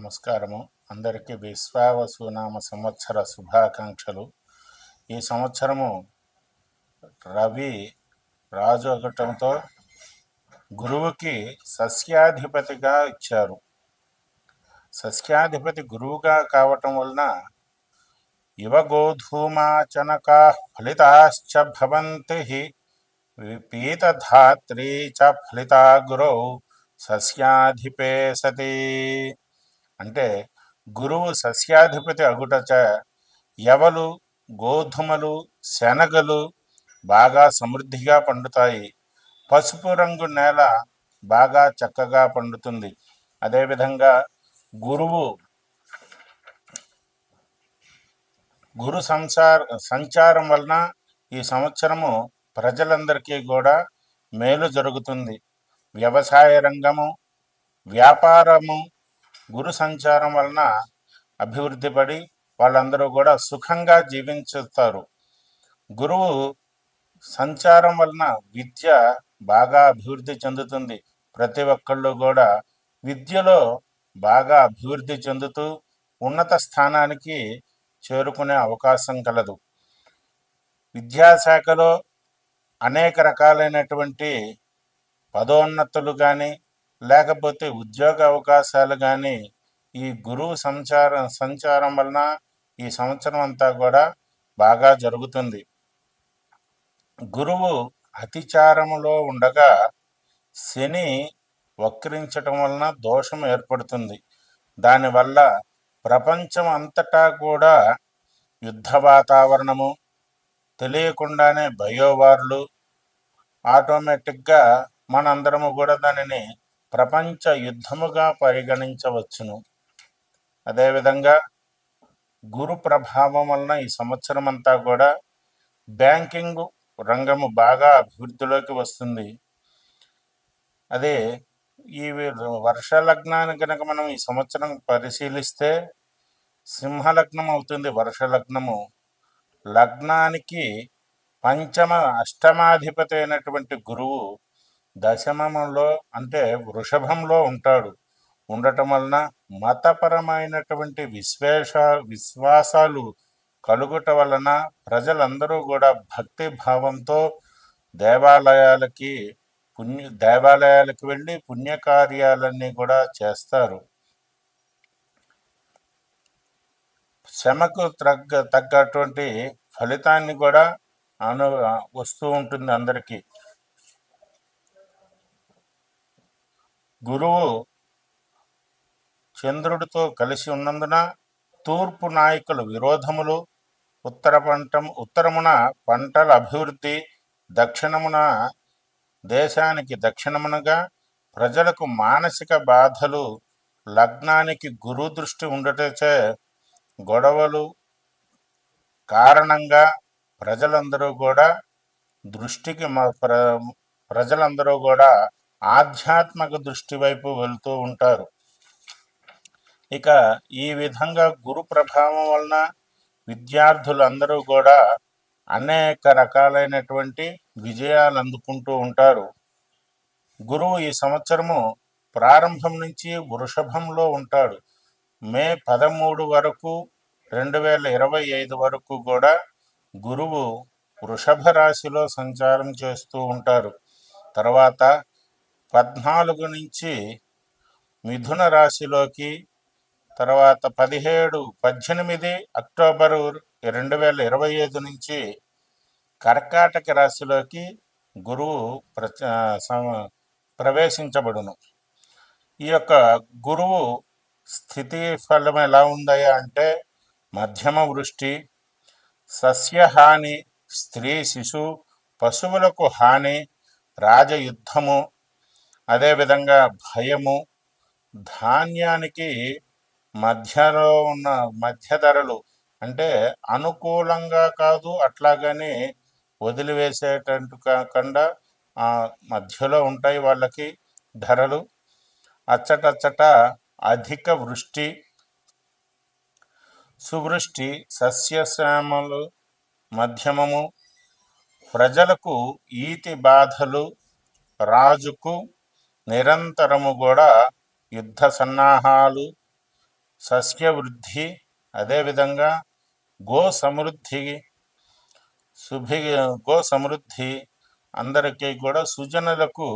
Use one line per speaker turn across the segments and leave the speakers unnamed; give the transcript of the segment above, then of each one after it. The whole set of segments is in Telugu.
నమస్కారము. అందరికీ విశ్వావసునామ సంవత్సర శుభాకాంక్షలు. ఈ సంవత్సరము రవి రాజు అగటంతో గురువుకి సస్యాధిపతిగా ఇచ్చారు. సస్యాధిపతి గురువుగా కావటం వలన యువగోధూమాచనకా ఫలితాశ్చ భవంతి పీతధాత్రీ చ ఫలితా గురౌ సస్యాధిపే సతీ. అంటే గురువు సస్యాధిపతి అగుటచ ఎవలు గోధుమలు శనగలు బాగా సమృద్ధిగా పండుతాయి. పసుపు రంగు నేల బాగా చక్కగా పండుతుంది. అదేవిధంగా గురువు గురు సంసార సంచారం వలన ఈ సంవత్సరము ప్రజలందరికీ కూడా మేలు జరుగుతుంది. వ్యవసాయ రంగము వ్యాపారము గురు సంచారం వలన అభివృద్ధి పడి వాళ్ళందరూ కూడా సుఖంగా జీవించుతారు. గురువు సంచారం వలన విద్య బాగా అభివృద్ధి చెందుతుంది. ప్రతి ఒక్కళ్ళు కూడా విద్యలో బాగా అభివృద్ధి చెందుతూ ఉన్నత స్థానానికి చేరుకునే అవకాశం కలదు. విద్యాశాఖలో అనేక రకాలైనటువంటి పదోన్నతులు కానీ లేకపోతే ఉద్యోగ అవకాశాలు కానీ ఈ గురువు సంచారం సంచారం వలన ఈ సంవత్సరం అంతా కూడా బాగా జరుగుతుంది. గురువు అతిచారములో ఉండగా శని వక్రించటం వలన దోషం ఏర్పడుతుంది. దానివల్ల ప్రపంచం అంతటా కూడా యుద్ధ వాతావరణము తెలియకుండానే బయోవార్లు ఆటోమేటిక్గా మనందరము కూడా దానిని ప్రపంచ యుద్ధముగా పరిగణించవచ్చును. అదేవిధంగా గురు ప్రభావం వలన ఈ సంవత్సరం అంతా కూడా బ్యాంకింగ్ రంగము బాగా అభివృద్ధిలోకి వస్తుంది. అదే ఈ వర్ష లగ్నాన్ని కనుక మనం ఈ సంవత్సరం పరిశీలిస్తే సింహలగ్నం అవుతుంది వర్ష లగ్నము లగ్నానికి పంచమ అష్టమాధిపతి అయినటువంటి గురువు దశమంలో అంటే వృషభంలో ఉంటాడు. ఉండటం వలన మతపరమైనటువంటి విశ్వేష విశ్వాసాలు కలుగుట వలన ప్రజలందరూ కూడా భక్తి భావంతో దేవాలయాలకి పుణ్య దేవాలయాలకు వెళ్ళి పుణ్యకార్యాలన్నీ కూడా చేస్తారు. శ్రమకు తగ్గ తగ్గటువంటి ఫలితాన్ని కూడా అను వస్తూ ఉంటుంది అందరికీ. గురువు చంద్రుడితో కలిసి ఉన్నందున తూర్పు నాయకుల విరోధములు ఉత్తర పంట ఉత్తరమున పంటల అభివృద్ధి దక్షిణమున దేశానికి దక్షిణమునగా ప్రజలకు మానసిక బాధలు లగ్నానికి గురు దృష్టి ఉండటచే గొడవలు కారణంగా ప్రజలందరూ కూడా దృష్టికి ప్ర ప్రజలందరూ కూడా ఆధ్యాత్మిక దృష్టి వైపు వెళ్తూ ఉంటారు. ఇక ఈ విధంగా గురు ప్రభావం వలన విద్యార్థులందరూ కూడా అనేక రకాలైనటువంటి విజయాలు అందుకుంటూ ఉంటారు. గురువు ఈ సంవత్సరము ప్రారంభం నుంచి వృషభంలో ఉంటాడు. మే పదమూడు వరకు రెండు వేల ఇరవై ఐదు వరకు కూడా గురువు వృషభ రాశిలో సంచారం చేస్తూ ఉంటారు. తర్వాత పద్నాలుగు నుంచి మిథున రాశిలోకి తర్వాత పదిహేడు పద్దెనిమిది అక్టోబరు రెండు వేల ఇరవై ఐదు నుంచి కర్కాటక రాశిలోకి గురువు ప్ర ప్రవేశించబడును. ఈ యొక్క గురువు స్థితి ఫలం ఎలా ఉందయ్యా అంటే మధ్యమ వృష్టి సస్యహాని స్త్రీ శిశు పశువులకు హాని రాజయుద్ధము అదేవిధంగా భయము ధాన్యానికి మధ్యలో ఉన్న మధ్య ధరలు అంటే అనుకూలంగా కాదు అట్లాగని వదిలివేసేటట్టు కాకుండా మధ్యలో ఉంటాయి వాళ్ళకి ధరలు. అచ్చటచ్చట అధిక వృష్టి సువృష్టి సస్యశ్యామలు మధ్యమము ప్రజలకు ఈతి బాధలు రాజుకు నిరంతరము కూడా యుద్ధ సన్నాహాలు సస్య వృద్ధి అదేవిధంగా గో సమృద్ధి శుభి గో సమృద్ధి అందరికీ కూడా సుజనులకు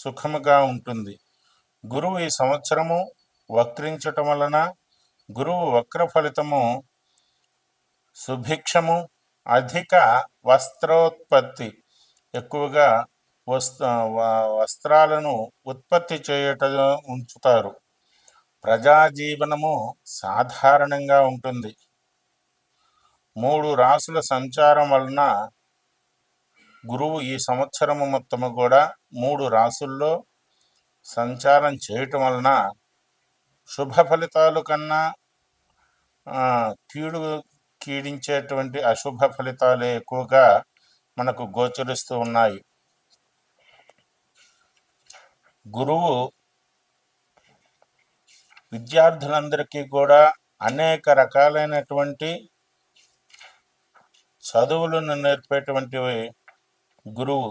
సుఖముగా ఉంటుంది. గురువు ఈ సంవత్సరము వక్రించటం వలన గురువు వక్ర ఫలితము సుభిక్షము అధిక వస్త్రోత్పత్తి ఎక్కువగా వస్త వస్త్రాలను ఉత్పత్తి చేయట ఉంచుతారు. ప్రజాజీవనము సాధారణంగా ఉంటుంది. మూడు రాసుల సంచారం వలన గురువు ఈ సంవత్సరము మొత్తము కూడా మూడు రాసుల్లో సంచారం చేయటం వలన శుభ ఫలితాలు కన్నా కీడు కీడించేటువంటి అశుభ ఫలితాలే ఎక్కువగా మనకు గోచరిస్తూ ఉన్నాయి. గురువు విద్యార్థులందరికీ కూడా అనేక రకాలైనటువంటి చదువులను నేర్పేటువంటి గురువు.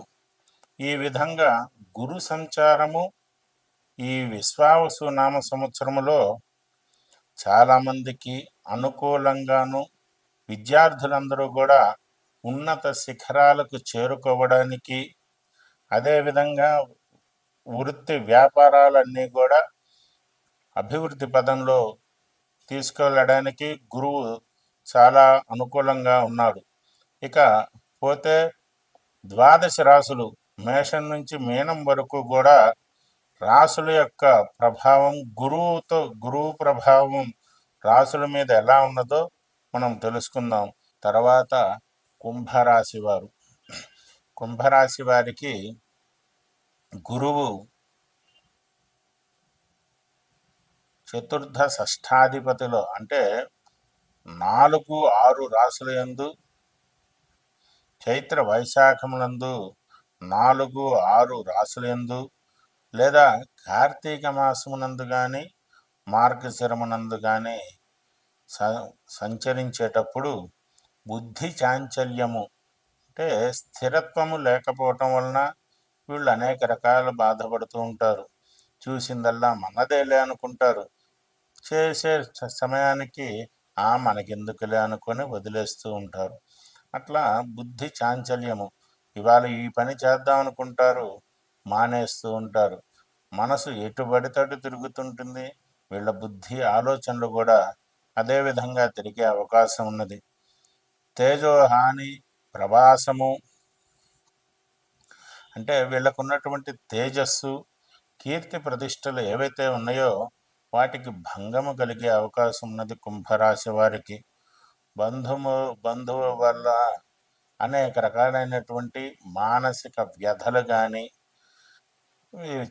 ఈ విధంగా గురు సంచారము ఈ విశ్వావసు నామ సంవత్సరములో చాలామందికి అనుకూలంగాను విద్యార్థులందరూ కూడా ఉన్నత శిఖరాలకు చేరుకోవడానికి అదేవిధంగా వృత్తి వ్యాపారాలన్నీ కూడా అభివృద్ధి పదంలో తీసుకెళ్ళడానికి గురువు చాలా అనుకూలంగా ఉన్నాడు. ఇక పోతే ద్వాదశ రాసులు మేషం నుంచి మీనం వరకు కూడా రాసుల యొక్క ప్రభావం గురువుతో గురువు ప్రభావం రాసుల మీద ఎలా ఉన్నదో మనం తెలుసుకుందాం. తర్వాత కుంభరాశి వారు. కుంభరాశి వారికి గురువు చతుర్థ షష్ఠాధిపతిలో అంటే నాలుగు ఆరు రాసుల యందు చైత్ర వైశాఖములందు నాలుగు ఆరు రాసుల యందు లేదా కార్తీక మాసమునందు కానీ మార్గశిరమునందు కానీ స సంచరించేటప్పుడు బుద్ధి చాంచల్యము అంటే స్థిరత్వము లేకపోవటం వలన వీళ్ళు అనేక రకాల బాధపడుతూ ఉంటారు. చూసిందల్లా మనదేలే అనుకుంటారు. చేసే సమయానికి ఆ మనకెందుకులే అనుకొని వదిలేస్తూ ఉంటారు. అట్లా బుద్ధి చాంచల్యము. ఇవాళ ఈ పని చేద్దాం అనుకుంటారు. మానేస్తూ ఉంటారు. మనసు ఎటు తిరుగుతుంటుంది. వీళ్ళ బుద్ధి ఆలోచనలు కూడా అదే విధంగా తిరిగే అవకాశం ఉన్నది. తేజోహాని ప్రవాసము అంటే వీళ్ళకు ఉన్నటువంటి తేజస్సు కీర్తి ప్రతిష్టలు ఏవైతే ఉన్నాయో వాటికి భంగము కలిగే అవకాశం ఉన్నది కుంభరాశి వారికి. బంధుము బంధువు వల్ల అనేక రకాలైనటువంటి మానసిక వ్యధలు కానీ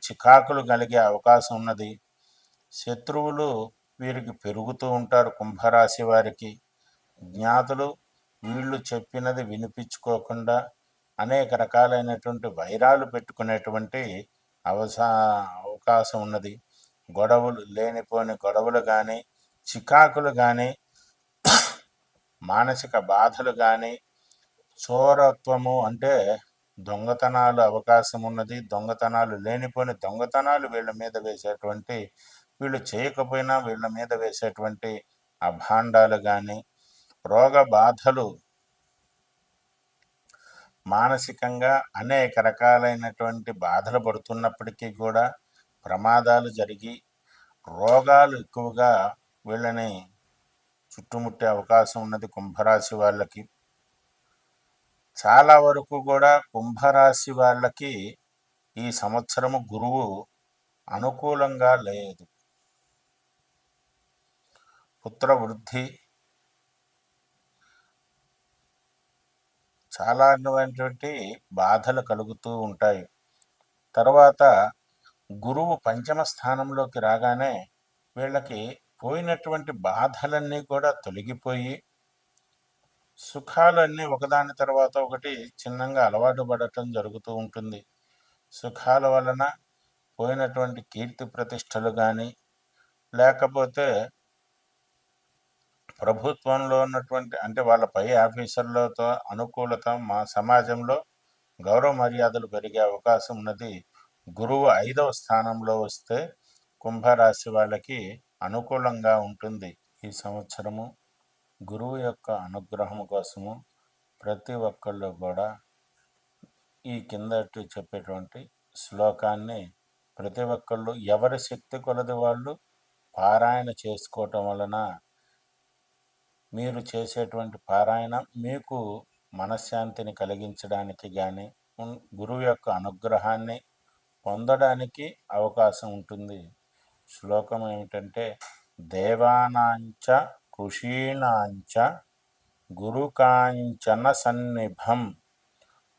చికాకులు కలిగే అవకాశం ఉన్నది. శత్రువులు వీరికి పెరుగుతూ ఉంటారు కుంభరాశి వారికి. జ్ఞాతులు వీళ్ళు చెప్పినది వినిపించుకోకుండా అనేక రకాలైనటువంటి వైరాలు పెట్టుకునేటువంటి అవసా అవకాశం ఉన్నది. గొడవలు లేనిపోని గొడవలు కానీ చికాకులు కానీ మానసిక బాధలు కానీ చోరత్వము అంటే దొంగతనాలు అవకాశం ఉన్నది. దొంగతనాలు లేనిపోని దొంగతనాలు వీళ్ళ మీద వేసేటువంటి వీళ్ళు చేయకపోయినా వీళ్ళ మీద వేసేటువంటి అభాండాలు కానీ రోగ బాధలు మానసికంగా అనేక రకాలైనటువంటి బాధలు పడుతున్నప్పటికీ కూడా ప్రమాదాలు జరిగి రోగాలు ఎక్కువగా వీళ్ళని చుట్టుముట్టే అవకాశం ఉన్నది కుంభరాశి వాళ్ళకి. చాలా వరకు కూడా కుంభరాశి వాళ్ళకి ఈ సంవత్సరము గురువు అనుకూలంగా లేదు. పుత్ర వృద్ధి చాలా అటువంటి బాధలు కలుగుతూ ఉంటాయి. తర్వాత గురువు పంచమ స్థానంలోకి రాగానే వీళ్ళకి పోయినటువంటి బాధలన్నీ కూడా తొలగిపోయి సుఖాలన్నీ ఒకదాని తర్వాత ఒకటి చిన్నంగా అలవాటు పడటం జరుగుతూ ఉంటుంది. సుఖాల వలన పోయినటువంటి కీర్తి ప్రతిష్టలు కానీ లేకపోతే ప్రభుత్వంలో ఉన్నటువంటి అంటే వాళ్ళ పై ఆఫీసర్లతో అనుకూలత మా సమాజంలో గౌరవ మర్యాదలు పెరిగే అవకాశం ఉన్నది. గురువు ఐదవ స్థానంలో వస్తే కుంభరాశి వాళ్ళకి అనుకూలంగా ఉంటుంది. ఈ సంవత్సరము గురువు యొక్క అనుగ్రహం కోసము ప్రతి ఒక్కళ్ళు కూడా ఈ కిందటి చెప్పేటువంటి శ్లోకాన్ని ప్రతి ఒక్కళ్ళు ఎవరి శక్తి కొలది వాళ్ళు పారాయణ చేసుకోవటం వలన మీరు చేసేటువంటి పారాయణ మీకు మనశ్శాంతిని కలిగించడానికి కానీ గురువు యొక్క అనుగ్రహాన్ని పొందడానికి అవకాశం ఉంటుంది. శ్లోకం ఏమిటంటే దేవానాంచ ఋషీణాంచ గురుకాంచన సన్నిభం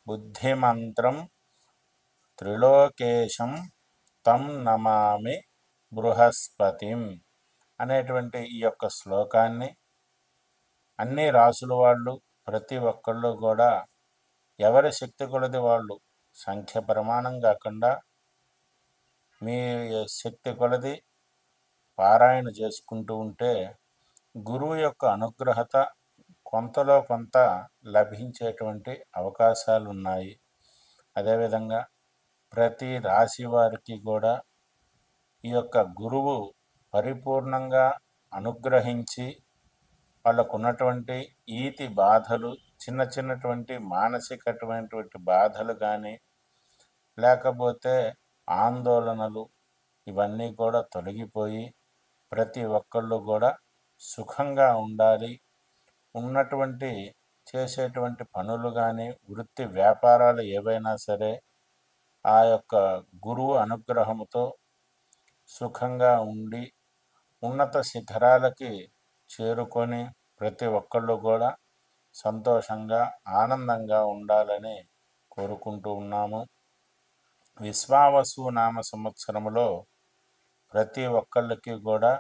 బుద్ధిమంత్రం త్రిలోకేశం తం నమామి బృహస్పతిం అనేటువంటి ఈ యొక్క శ్లోకాన్ని అన్ని రాసుల వాళ్ళు ప్రతి ఒక్కళ్ళు కూడా ఎవరి శక్తి కొలది వాళ్ళు? సంఖ్య ప్రమాణం కాకుండా మీ శక్తి కొలది పారాయణ చేసుకుంటూ ఉంటే గురువు యొక్క అనుగ్రహత కొంతలో కొంత లభించేటువంటి అవకాశాలు ఉన్నాయి అదేవిధంగా ప్రతి రాశి వారికి కూడా ఈ యొక్క గురువు పరిపూర్ణంగా అనుగ్రహించి వాళ్ళకు ఉన్నటువంటి ఈతి బాధలు చిన్న చిన్నటువంటి మానసికటువంటి బాధలు కానీ లేకపోతే ఆందోళనలు ఇవన్నీ కూడా తొలగిపోయి ప్రతి ఒక్కళ్ళు కూడా సుఖంగా ఉండాలి. ఉన్నటువంటి చేసేటువంటి పనులు కానీ వృత్తి వ్యాపారాలు ఏవైనా సరే ఆ యొక్క గురువు అనుగ్రహంతో సుఖంగా ఉండి ఉన్నత శిఖరాలకి చేరుకొని ప్రతి ఒక్కళ్ళు కూడా సంతోషంగా ఆనందంగా ఉండాలని కోరుకుంటూ ఉన్నాము. విశ్వావసు నామ సంవత్సరంలో ప్రతి ఒక్కళ్ళకి కూడా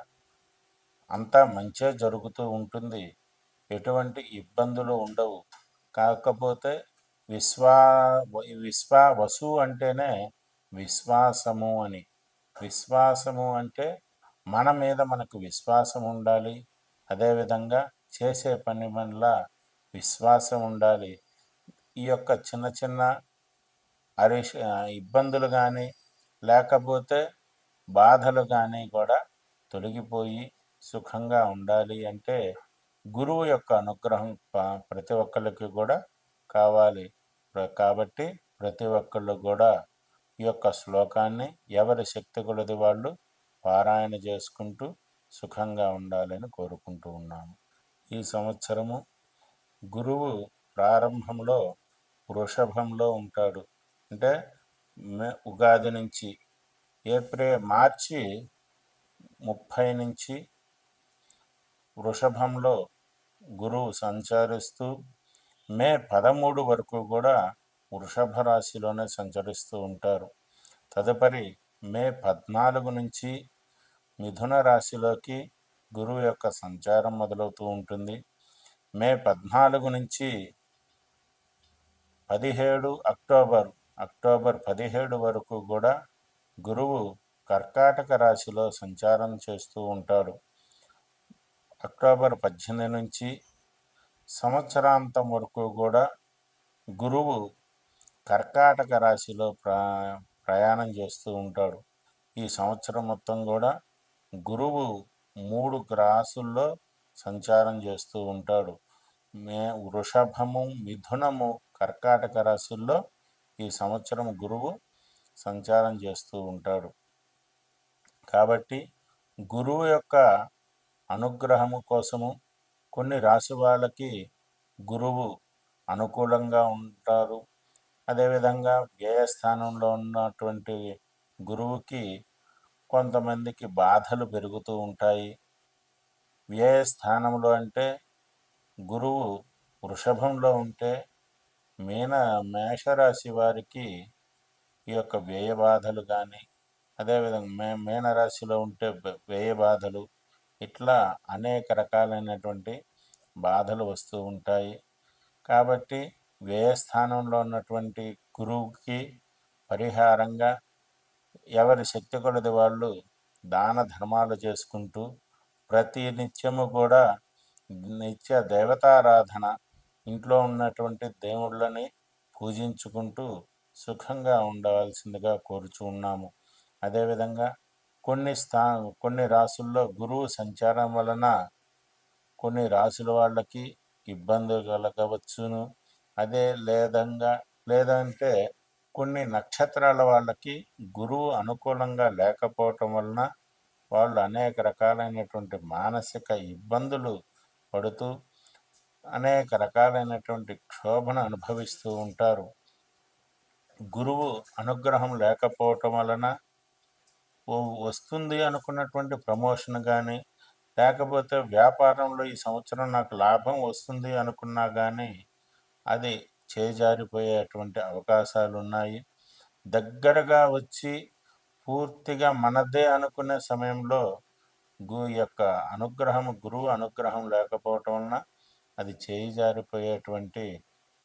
అంతా మంచే జరుగుతూ ఉంటుంది. ఎటువంటి ఇబ్బందులు ఉండవు. కాకపోతే విశ్వా విశ్వా వసు అంటేనే విశ్వాసము అని. విశ్వాసము అంటే మన మీద మనకు విశ్వాసం ఉండాలి. అదేవిధంగా చేసే పని పనుల విశ్వాసం ఉండాలి. ఈ యొక్క చిన్న చిన్న అరిష్ ఇబ్బందులు కానీ లేకపోతే బాధలు కానీ కూడా తొలగిపోయి సుఖంగా ఉండాలి అంటే గురువు యొక్క అనుగ్రహం ప్రతి ఒక్కరికి కూడా కావాలి. కాబట్టి ప్రతి ఒక్కళ్ళు కూడా ఈ యొక్క శ్లోకాన్ని ఎవరి శక్తి కొలది వాళ్ళు పారాయణ చేసుకుంటూ సుఖంగా ఉండాలని కోరుకుంటూ ఉన్నాము ఈ సంవత్సరము గురువు ప్రారంభంలో వృషభంలో ఉంటాడు. అంటే ఉగాది నుంచి ఏప్రిల్ మార్చి ముప్పై నుంచి వృషభంలో గురువు సంచరిస్తూ మే పదమూడు వరకు కూడా వృషభ రాశిలోనే సంచరిస్తూ ఉంటారు. తదుపరి మే పద్నాలుగు నుంచి మిథున రాశిలోకి గురువు యొక్క సంచారం మొదలవుతూ ఉంటుంది. మే పద్నాలుగు నుంచి పదిహేడు అక్టోబర్ అక్టోబర్ పదిహేడు వరకు కూడా గురువు కర్కాటక రాశిలో సంచారం చేస్తూ ఉంటాడు. అక్టోబర్ పద్దెనిమిది నుంచి సంవత్సరాంతం వరకు కూడా గురువు కర్కాటక రాశిలో ప్రయాణం చేస్తూ ఉంటాడు. ఈ సంవత్సరం మొత్తం కూడా గురువు మూడు గ్రాసుల్లో సంచారం చేస్తూ ఉంటాడు. మే వృషభము మిథునము కర్కాటక రాశుల్లో ఈ సంవత్సరం గురువు సంచారం చేస్తూ ఉంటాడు. కాబట్టి గురువు యొక్క అనుగ్రహము కోసము కొన్ని రాశి వాళ్ళకి గురువు అనుకూలంగా ఉంటారు. అదేవిధంగా వ్యయస్థానంలో ఉన్నటువంటి గురువుకి కొంతమందికి బాధలు పెరుగుతూ ఉంటాయి. వ్యయస్థానంలో అంటే గురువు వృషభంలో ఉంటే మీన మేషరాశి వారికి ఈ యొక్క వ్యయ బాధలు కానీ అదేవిధంగా మే మీనరాశిలో ఉంటే వ్యయ బాధలు ఇట్లా అనేక రకాలైనటువంటి బాధలు వస్తూ ఉంటాయి. కాబట్టి వ్యయస్థానంలో ఉన్నటువంటి గురువుకి పరిహారంగా ఎవరి శక్తి కొలది వాళ్ళు దాన ధర్మాలు చేసుకుంటూ ప్రతి నిత్యము కూడా నిత్య దేవతారాధన ఇంట్లో ఉన్నటువంటి దేవుళ్ళని పూజించుకుంటూ సుఖంగా ఉండవలసిందిగా కోరుచు ఉన్నాము. అదేవిధంగా కొన్ని స్థా కొన్ని రాసుల్లో గురువు సంచారం వలన కొన్ని రాసుల వాళ్ళకి ఇబ్బందులు కలగవచ్చును. అదే లేదంగా లేదంటే కొన్ని నక్షత్రాల వాళ్ళకి గురువు అనుకూలంగా లేకపోవటం వలన వాళ్ళు అనేక రకాలైనటువంటి మానసిక ఇబ్బందులు పడుతూ అనేక రకాలైనటువంటి క్షోభను అనుభవిస్తూ ఉంటారు. గురువు అనుగ్రహం లేకపోవటం వలన ఓ వస్తుంది అనుకున్నటువంటి ప్రమోషన్ కానీ లేకపోతే వ్యాపారంలో ఈ సంవత్సరం నాకు లాభం వస్తుంది అనుకున్నా కానీ అది చేజారిపోయేటువంటి అవకాశాలు ఉన్నాయి దగ్గరగా వచ్చి పూర్తిగా మనదే అనుకునే సమయంలో గు యొక్క అనుగ్రహం గురువు అనుగ్రహం లేకపోవటం వలన అది చేయి జారిపోయేటువంటి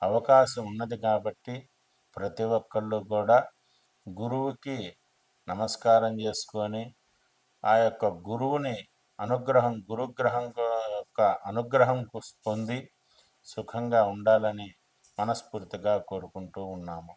అవకాశం ఉన్నది కాబట్టి ప్రతి ఒక్కళ్ళు కూడా గురువుకి నమస్కారం చేసుకొని ఆ యొక్క గురువుని అనుగ్రహం గురుగ్రహం యొక్క అనుగ్రహం పొంది సుఖంగా ఉండాలని మనస్ఫూర్తిగా కోరుకుంటూ ఉన్నాము.